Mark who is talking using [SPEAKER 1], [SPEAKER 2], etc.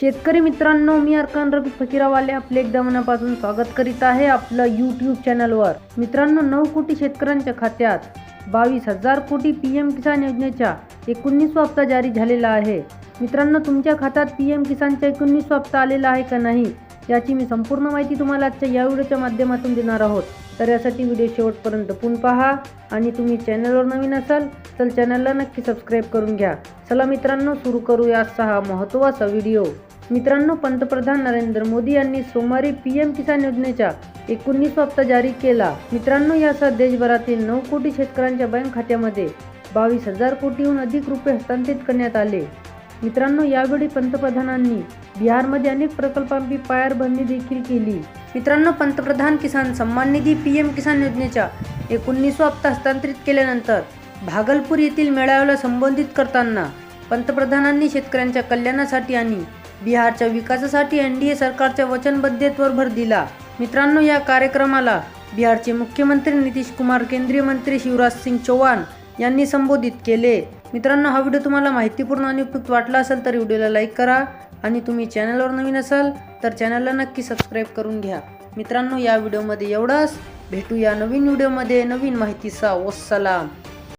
[SPEAKER 1] शेतकरी मित्रांनो मी अर्कान रफिक फकीरावाले आपले एकदा मनापासून स्वागत करीत आहे आपलं यूट्यूब चॅनलवर मित्रांनो नऊ कोटी शेतकऱ्यांच्या खात्यात बावीस हजार कोटी पी एम किसान योजनेच्या एकोणीसवा हप्ता जारी झालेला आहे. मित्रांनो तुमच्या खात्यात पी एम किसानचा एकोणीसवा हप्ता आलेला आहे का नाही याची मी संपूर्ण माहिती तुम्हाला आजच्या या व्हिडिओच्या माध्यमातून देणार आहोत. तर यासाठी व्हिडिओ शेवटपर्यंत पूर्ण पहा आणि तुम्ही चॅनलवर नवीन असाल तर चॅनलला नक्की सबस्क्राईब करून घ्या. चला मित्रांनो सुरू करूया आजचा हा महत्त्वाचा व्हिडिओ. मित्रांनो पंतप्रधान नरेंद्र मोदी यांनी सोमवारी पी एम किसान योजनेच्या एकोणीस हप्ता जारी केला. मित्रांनो यासह देशभरातील नऊ कोटी शेतकऱ्यांच्या बँक खात्यामध्ये बावीस हजार कोटीहून अधिक रुपये हस्तांतरित करण्यात आले. मित्रांनो यावेळी पंतप्रधानांनी बिहारमध्ये अनेक प्रकल्पांची पायारबंदी देखील केली. मित्रांनो पंतप्रधान किसान सन्मान निधी पी एम किसान योजनेच्या एकोणीसवा हप्ता हस्तांतरित केल्यानंतर भागलपूर येथील मेळाव्याला संबोधित करताना पंतप्रधानांनी शेतकऱ्यांच्या कल्याणासाठी आणि बिहारच्या विकासासाठी एन डी ए सरकारच्या वचनबद्धतेवर भर दिला. मित्रांनो या कार्यक्रमाला बिहारचे मुख्यमंत्री नितीश कुमार केंद्रीय मंत्री शिवराज सिंग चौहान यांनी संबोधित केले. मित्रांनो हा व्हिडिओ तुम्हाला माहितीपूर्ण आणि उपयुक्त वाटला असेल तर व्हिडिओला लाईक करा आणि तुम्ही चॅनलवर नवीन असाल तर चॅनलला नक्की सबस्क्राईब करून घ्या. मित्रांनो या व्हिडिओमध्ये एवढाच. भेटू या नवीन व्हिडिओमध्ये. नवीन माहितीचा वसलाम